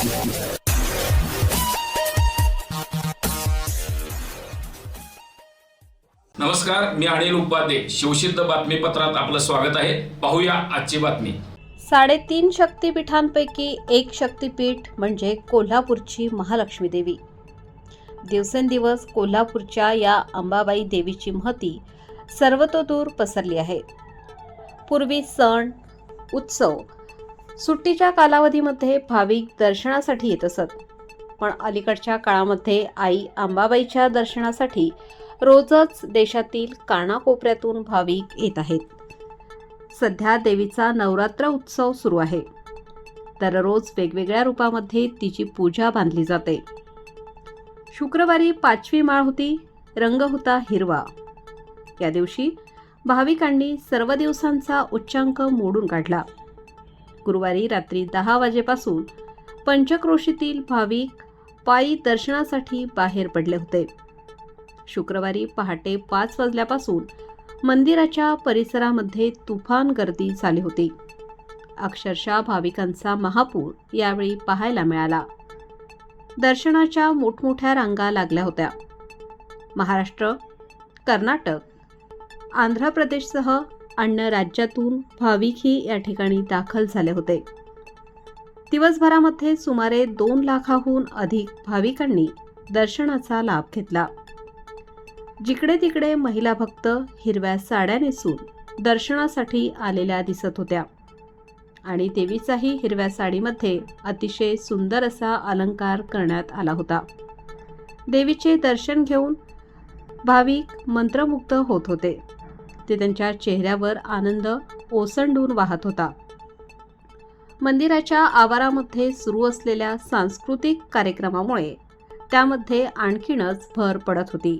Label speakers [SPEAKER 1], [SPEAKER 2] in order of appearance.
[SPEAKER 1] नमस्कार मी अनिल उपाध्ये. शिवसिद्ध बातमीपत्रात आपलं स्वागत आहे. पाहूया आजची बातमी.
[SPEAKER 2] साडेतीन शक्तीपीठांपैकी एक शक्तीपीठ म्हणजे कोल्हापूरची महालक्ष्मी देवी. दिवसेंदिवस कोल्हापूरच्या या अंबाबाई देवीची महती सर्वतोदूर पसरली आहे. पूर्वी सण उत्सव सुट्टीच्या कालावधीमध्ये भाविक दर्शनासाठी येत असत. पण अलीकडच्या काळामध्ये आई अंबाबाईच्या दर्शनासाठी रोजच देशातील कानाकोपऱ्यातून भाविक येत आहेत. सध्या देवीचा नवरात्र उत्सव सुरू आहे. दररोज वेगवेगळ्या रूपामध्ये तिची पूजा बांधली जाते. शुक्रवारी पाचवी माळ होती रंग होता हिरवा. या दिवशी भाविकांनी सर्व दिवसांचा उच्चांक मोडून काढला. गुरुवारी रात्री दहा वाजेपासून पंचक्रोशीतील भाविक पायी दर्शनासाठी बाहेर पडले होते. शुक्रवारी पहाटे पाच वाजल्यापासून मंदिराच्या परिसरामध्ये तुफान गर्दी झाली होती. अक्षरशः भाविकांचा महापूर यावेळी पाहायला मिळाला. दर्शनाच्या मोठमोठ्या रांगा लागल्या होत्या. महाराष्ट्र कर्नाटक आंध्र प्रदेशसह अन्य राज्यातून भाविकही या ठिकाणी दाखल झाले होते. दिवसभरामध्ये सुमारे दोन लाखाहून अधिक भाविकांनी दर्शनाचा लाभ घेतला. जिकडे तिकडे महिला भक्त हिरव्या साड्या नेसून दर्शनासाठी आलेल्या दिसत होत्या. आणि देवीचाही हिरव्या साडीमध्ये अतिशय सुंदर असा अलंकार करण्यात आला होता. देवीचे दर्शन घेऊन भाविक मंत्रमुग्ध होत होते. ते त्यांच्या चेहऱ्यावर आनंद ओसंडून वाहत होता. मंदिराच्या आवारामध्ये सुरू असलेल्या सांस्कृतिक कार्यक्रमामुळे त्यामध्ये आणखीनच भर पडत होती.